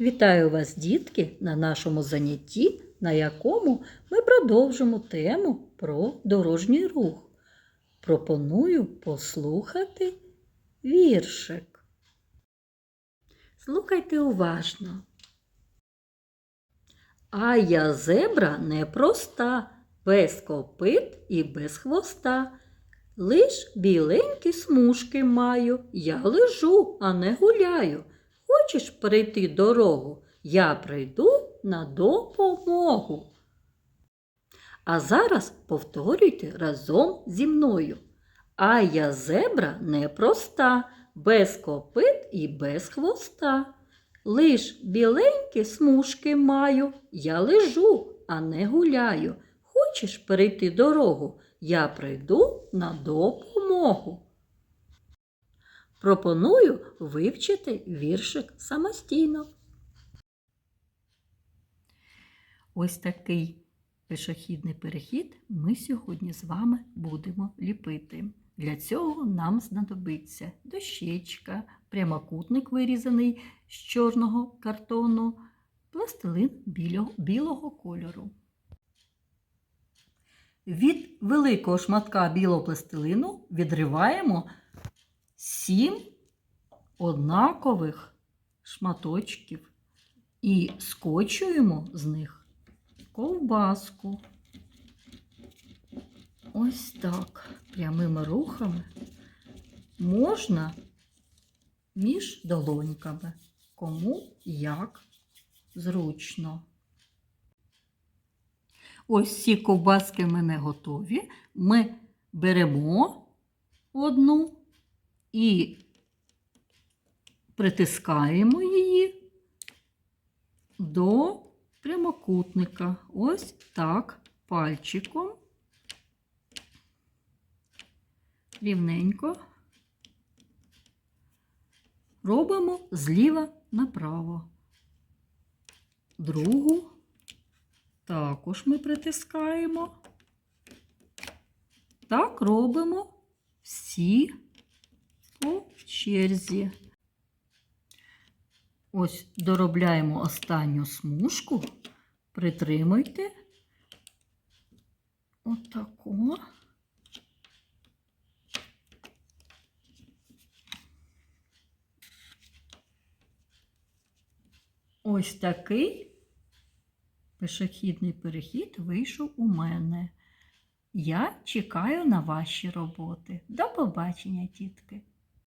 Вітаю вас, дітки, на нашому занятті, на якому ми продовжимо тему про дорожній рух. Пропоную послухати віршик. Слухайте уважно. А я зебра непроста, без копит і без хвоста. Лиш біленькі смужки маю, я лежу, а не гуляю. Хочеш перейти дорогу? Я прийду на допомогу. А зараз повторюйте разом зі мною. А я зебра непроста, без копит і без хвоста. Лиш біленькі смужки маю, я лежу, а не гуляю. Хочеш перейти дорогу? Я прийду на допомогу. Пропоную вивчити віршик самостійно. Ось такий пішохідний перехід ми сьогодні з вами будемо ліпити. Для цього нам знадобиться дощечка, прямокутник вирізаний з чорного картону, пластилин білого, білого кольору. Від великого шматка білого пластилину відриваємо сім однакових шматочків і скочуємо з них ковбаску. Ось так, прямими рухами можна між долоньками, кому як зручно. Ось ці ковбаски в мене готові. Ми беремо одну і притискаємо її до прямокутника. Ось так пальчиком. Рівненько робимо зліва направо. Другу також ми притискаємо. Так робимо всі по черзі. Ось доробляємо останню смужку, притримуйте отако. Ось такий пішохідний перехід вийшов у мене. Я чекаю на ваші роботи. До побачення, тітки!